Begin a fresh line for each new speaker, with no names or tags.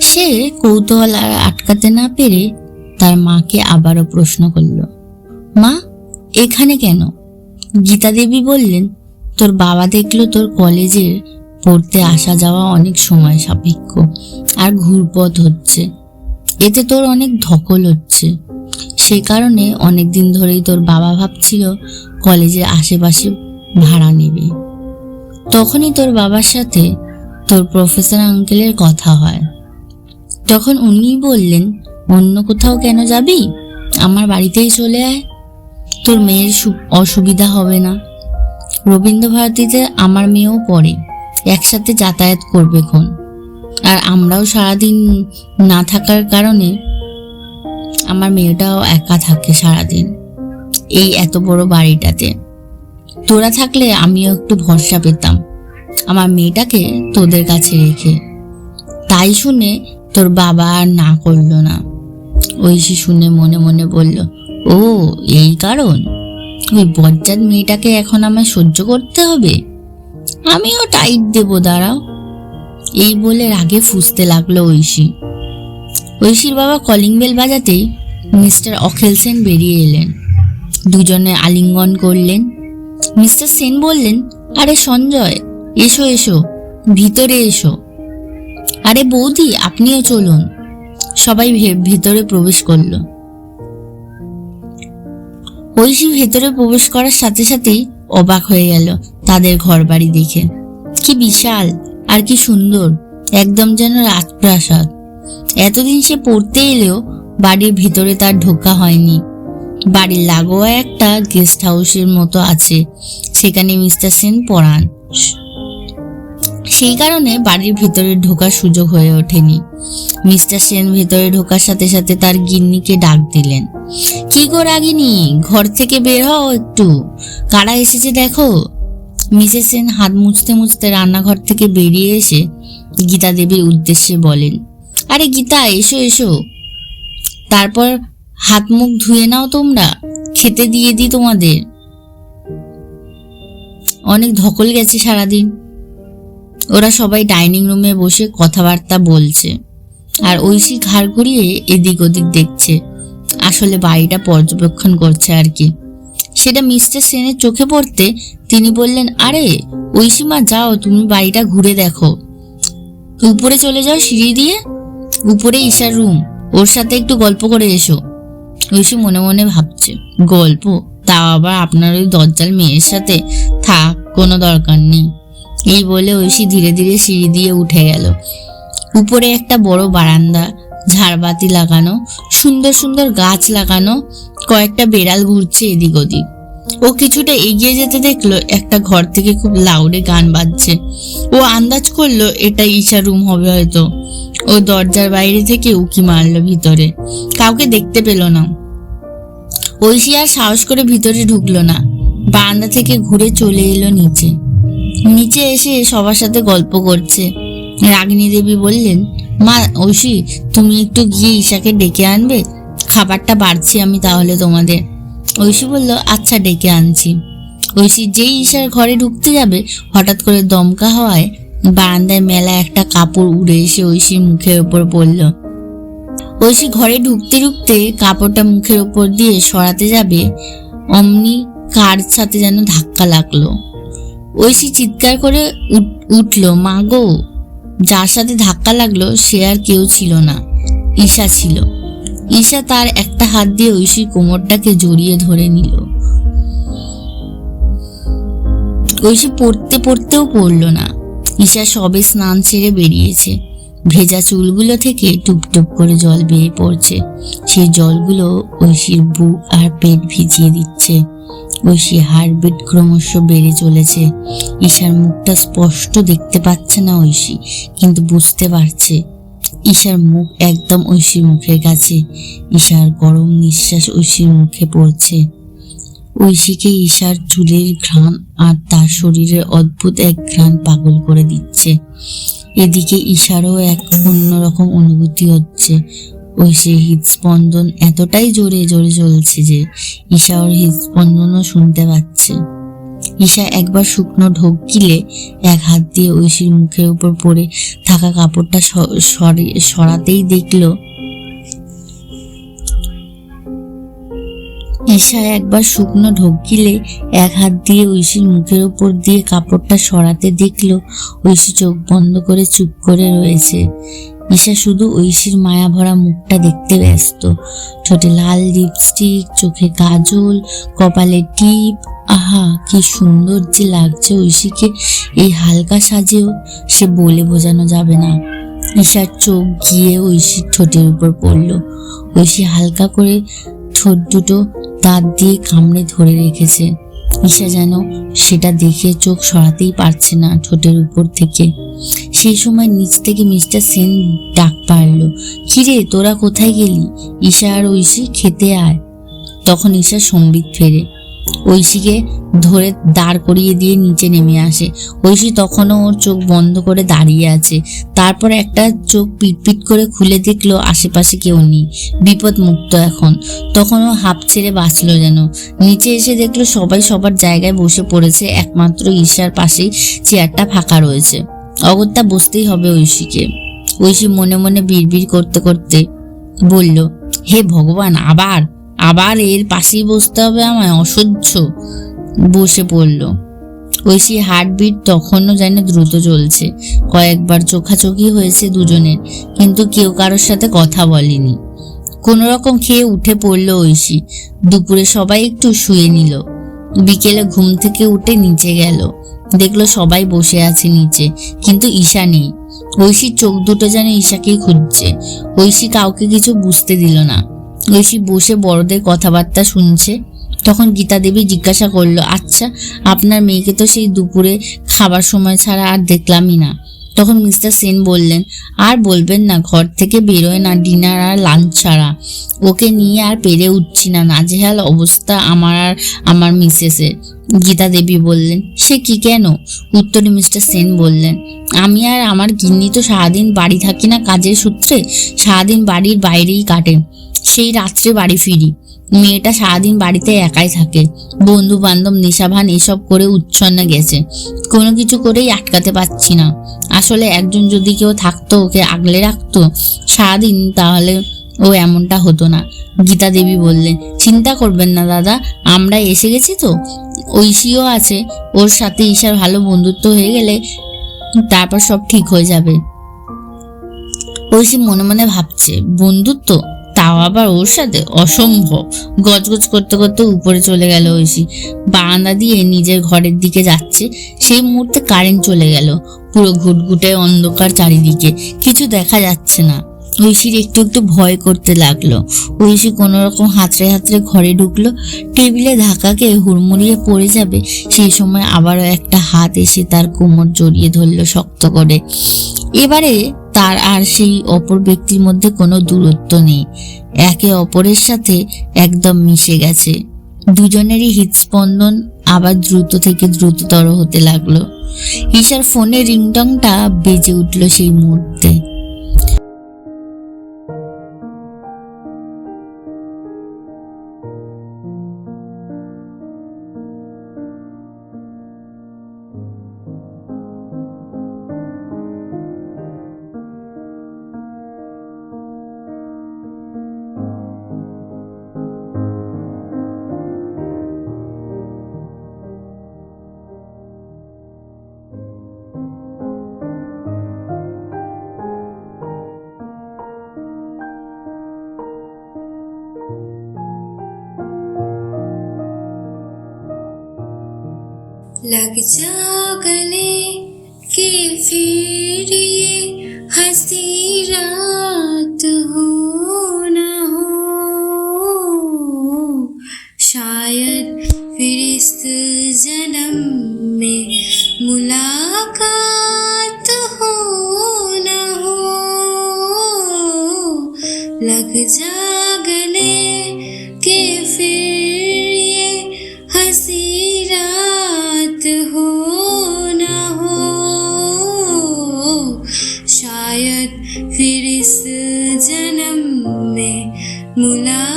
সে কৌতূহল আর আটকাতে না পেরে তার মাকে আবারও প্রশ্ন করল, মা, এখানে কেন? গীতা দেবী বললেন, তোর বাবা দেখল তোর কলেজের পড়তে আসা যাওয়া অনেক সময় সাপেক্ষ আর ঘুরপথ হচ্ছে। এতে তোর অনেক ধকল হচ্ছে। সে কারণে অনেক দিন ধরেই তোর বাবা ভাবছিল কলেজের আশেপাশে ভাড়া নেবে। তখনই তোর বাবার সাথে তোর প্রফেসর আঙ্কেলের কথা হয়। তখন উনি বললেন, অন্য কোথাও কেন যাবি? আমার বাড়িতেই চলে আয়। তোর মেয়ের অসুবিধা হবে না। রবীন্দ্র ভারতীতে আমার মেয়েও পড়ে। একসাথে যাতায়াত করবে খন আর আমরাও সারাদিন না থাকার কারণে আমার মেয়েটাও একা থাকে সারাদিন এই এত বড় বাড়িটাতে। তোরা থাকলে আমিও একটু ভরসা পেতাম। আমার মেয়েটাকে তোদের কাছে রেখে। তাই শুনে তোর বাবা আর না করল না। ঐশী শুনে মনে মনে বলল, ও, এই কারণ? ওই বজ্জাত মেয়েটাকে এখন আমায় সহ্য করতে হবে? আমিও টাইট দেব, দাঁড়াও। এই বলে রাগে ফুসতে লাগল ঐশী। ঐশীর বাবা কলিং বেল বাজাতেই মিস্টার অখিল সেন বেরিয়ে এলেন। দুজনে আলিঙ্গন করলেন। মিস্টার সেন বললেন, আরে সঞ্জয়, এসো এসো, ভিতরে এসো। আরে বৌদি, আপনিও চলুন। সবাই ভেতরে প্রবেশ করল। ঐশী ভেতরে প্রবেশ করার সাথে সাথেই অবাক হয়ে গেল তাদের ঘর বাড়ি দেখে। কি বিশাল, আর কি সুন্দর, একদম যেন রাজপ্রাসাদ। এতদিন সে পড়তে এলেও বাড়ির ভিতরে তার ঢোকা হয়নি। বাড়ির লাগোয়া একটা গেস্ট হাউসের মতো আছে, সেখানে মিস্টার সেন পড়ান। সেই কারণে বাড়ির ভিতরে ঢোকার সুযোগ হয়ে ওঠেনি। মিস্টার সেন ভেতরে ঢোকার সাথে সাথে তার গিন্নিকে ডাক দিলেন। কি গো রাগিনী, ঘর থেকে বের হও একটু। কারা এসেছে দেখো? মিসেস সেন হাত মুছতে মুছতে রান্নাঘর থেকে বেরিয়ে এসে গীতা দেবীর উদ্দেশ্যে বলেন, আরে গীতা, এসো এসো। তারপর হাত মুখ ধুয়ে নাও তোমরা, খেতে দিয়ে দিই তোমাদের। অনেক ধকল গেছে সারাদিন। ওরা সবাই ডাইনিং রুমে বসে কথাবার্তা বলছে। আর ঐশী ঘাড় ঘুরিয়ে এদিক ওদিক দেখছে। আসলে বাড়িটা পর্যবেক্ষণ করছে আর কি। সেটা মিস্টার সেনের চোখে পড়তে তিনি বললেন, আরে, ঐশীমা, যাও, তুমি বাড়িটা ঘুরে দেখো। উপরে চলে যাও সিঁড়ি দিয়ে, উপরে ঈশার রুম। ওর সাথে একটু গল্প করে এসো। ঐশী মনে মনে ভাবছে, গল্প? তাও আবার আপনার ওই দজ্জাল মেয়ের সাথে? থাক, কোনো দরকার নেই। এই বলে ঐশী ধীরে ধীরে সিঁড়ি দিয়ে উঠে গেল। উপরে একটা বড় বারান্দা, ঝাড়বাতি লাগানো, সুন্দর সুন্দর গাছ লাগানো, কয়েকটা বেড়াল ঘুরছে এদিক ওদিক। ও কিছুটা এগিয়ে যেতে দেখল একটা ঘর থেকে খুব লাউডে গান বাজছে। ও আন্দাজ করল, এটা ঈশা রুম হবে হয়তো। ও দরজার বাইরে থেকে উকি মারলো ভিতরে। কাউকে দেখতে পেল না। ঐশী আর সাহস করে ভিতরে ঢুকলো না। বারান্দা থেকে ঘুরে চলে এলো নিচে। নিচে এসে সবার সাথে গল্প করছে। রাগিনী দেবী বললেন, মা, ঐশী, তুমি একটু গিয়ে ঈশাকে ডেকে আনবে? খাবারটা বাড়ছি আমি তাহলে তোমাদের। ঐশী বলল আচ্ছা ডেকে আনছি। ঐশী যেই ঈশার ঘরে ঢুকতে যাবে, হঠাৎ করে দমকা হওয়ায় বারান্দায় মেলা একটা কাপড় উড়ে এসে ঐশীর মুখের ওপর পড়ল। ঐশী ঘরে ঢুকতে ঢুকতে কাপড়টা মুখের ওপর দিয়ে সরাতে যাবে, অমনি কার সাথে যেন ধাক্কা লাগল। ঐশী চিৎকার করে উঠ- উঠল, মা গো! যার সাথে ধাক্কা লাগল, সে আর কেউ ছিল না, ঈশা ছিল। ঈশা তার একটা হাত দিয়ে ঐশীর কোমরটাকে জড়িয়ে ধরে নিল। ঐশী পড়তে পড়তেও পড়ল না। ঈশা সবে স্নান ছেড়ে বেরিয়েছে। ভেজা চুলগুলো থেকে টুপটুপ করে জল বেয়ে পড়ছে। সেই জলগুলো ঐশীর বুক আর পেট ভিজিয়ে দিচ্ছে। ঐশী হার্টবিট ক্রমশ বেড়ে চলেছে। ঈশার মুখটা স্পষ্ট দেখতে পাচ্ছে না ঐশী, কিন্তু বুঝতে পারছে। ঈশার মুখ একদম ঐশীর মুখের কাছে। ঈশার গরম নিঃশ্বাস ঐশীর মুখে পড়ছে। ঐশীকে ঈশার চুলের ঘ্রাণ আর তার শরীরের অদ্ভুত এক ঘ্রাণ পাগল করে দিচ্ছে। এদিকে ঈশারও এক অন্যরকম অনুভূতি হচ্ছে। ঐশীর হৃদস্পন্দন এতটাই জোরে জোরে চলছে যে ঈশা ওর হৃদস্পন্দনও শুনতে পাচ্ছে। ঈশা একবার শুকনো ঢোক গিলে এক হাত দিয়ে ঐশীর মুখের উপর পড়ে থাকা কাপড়টা স- সরি- সরাতেই দেখল, ঈশা একবার শুকনো ঢোক গিলে এক হাত দিয়ে ঐশীর মুখের উপর দিয়ে কাপড়টা সরাতে দেখল, ঐশী চোখ বন্ধ করে চুপ করে রয়েছে। ঈশা শুধু ঐশীর মায়া ভরা মুখটা দেখতে ব্যস্ত। ঠোঁটে লাল লিপস্টিক চোখে কাজল, কপালে টিপ। আহা, কি সুন্দর যে লাগছে ঐশীকে এই হালকা সাজেও, সে বলে বোঝানো যাবে না। ঈশার চোখ গিয়ে ঐশীর ঠোঁটের উপর পড়ল। ঐশী হালকা করে ঠোঁট দুটো দাঁত দিয়ে কামড়ে ধরে রেখেছে। ঈশা যেন সেটা দেখে চোখ সরাতেই পারছে না ঠোঁটের উপর থেকে। সেই সময় নিচ থেকে মিস্টার সেন ডাক পারল, কিরে, তোরা কোথায় গেলি? ঈশা আর ঐশী খেতে আয়। তখন ঈশা সম্বিত ফেরে। ঐশীকে ধরে দাঁড় করিয়ে দিয়ে নিচে নেমে আসে। ঐশী তখনও ওর চোখ বন্ধ করে দাঁড়িয়ে আছে। তারপর একটা চোখ পিটপিট করে খুলে দেখল আশেপাশে কেউ নেই। বিপদ মুক্ত এখন। তখন ও হাঁপ ছেড়ে বাঁচলো যেন। নিচে এসে দেখল সবাই সবার জায়গায় বসে পড়েছে। একমাত্র ঈশার পাশেই চেয়ারটা ফাঁকা রয়েছে। অগত্যা বসতেই হবে ঐশীকে। ঐশী মনে মনে বিড়বিড় করতে করতে বলল, হে ভগবান, আবার? আবার এর পাশেই বসতে হবে আমায়, অসহ্য। বসে পড়ল। ঐশী হার্টবিট তখনও যেন দ্রুত চলছে কয়েকবার চোখাচোখি হয়েছে দুজনের, কিন্তু কেউ কারোর সাথে কথা বলেনি। কোনো রকম খেয়ে উঠে পড়ল ঐশী। দুপুরে সবাই একটু শুয়ে নিল। বিকেলে ঘুম থেকে উঠে নিচে গেল। দেখল সবাই বসে আছে নিচে, কিন্তু ঈশা নেই। ঐশীর চোখ দুটো যেন ঈশাকেই খুঁজছে। ঐশী কাউকে কিছু বুঝতে দিল না। ঐশী বসে বড়দের কথাবার্তা শুনছে। তখন গীতা দেবী জিজ্ঞাসা করল আচ্ছা আপনার মেয়েকে তো সেই দুপুরে খাবার সময় ছাড়া আর দেখলামই না। তখন মিস্টার সেন বললেন, আর বলবেন না, ঘর থেকে বেরোয় না, ডিনার আর লাঞ্চ ছাড়া। ওকে নিয়ে আর পেরে উঠছি না, নাজেহাল অবস্থা আমার আর আমার মিসেসের। গীতা দেবী বললেন, সে কি কেন? উত্তরে মিস্টার সেন বললেন, আমি আর আমার গিন্নি তো সারাদিন বাড়ি থাকি না কাজের সূত্রে, সারাদিন বাড়ির বাইরেই কাটে। সেই রাত্রে বাড়ি ফিরি। মেয়েটা সারাদিন বাড়িতে একাই থাকে। বন্ধু বান্ধব নেশাভান এসব করে উচ্ছন্ন গেছে। কোনো কিছু করেই আটকাতে পারছি না। আসলে একজন যদি কেউ থাকতো, ওকে আগলে রাখতো, সারাদিন তাহলে ও এমনটা হতো না। গীতা দেবী বললেন চিন্তা করবেন না দাদা, আমরা এসে গেছি তো। ঐশীও আছে, ওর সাথে ঈশার ভালো বন্ধুত্ব হয়ে গেলে তারপর সব ঠিক হয়ে যাবে। ঐশী মনে মনে ভাবছে, বন্ধুত্ব তাও আবার ওর সাথে অসম্ভব। গজগজ করতে করতে উপরে চলে গেল ঐশী। বারান্দা দিয়ে নিজের ঘরের দিকে যাচ্ছে। সেই মুহূর্তে কারেন্ট চলে গেল। পুরো ঘুটঘুটে অন্ধকার চারিদিকে। কিছু দেখা যাচ্ছে না। ঐশীর একটু একটু ভয় করতে লাগল। ঐশী কোনো রকম হাতড়ে হাতড়ে ঘরে ঢুকলো। টেবিলে ধাক্কাকে হুড়মুড়িয়ে পড়ে যাবে। সেই সময় আবারও একটা হাত এসে তার কোমর জড়িয়ে ধরলো শক্ত করে। এবারে তার আর সেই অপর ব্যক্তির মধ্যে কোনো দূরত্ব নেই। একে অপরের সাথে একদম মিশে গেছে। দুজনেরই হৃদস্পন্দন আবার দ্রুত থেকে দ্রুততর হতে লাগল। ঈশার ফোনে রিংটংটা বেজে উঠল সেই মুহূর্তে।
लग जा गले कि फिर ये हँसी रात हो न हो। शायद फिर इस जन्म में मुलाकात हो न हो। लग जा mula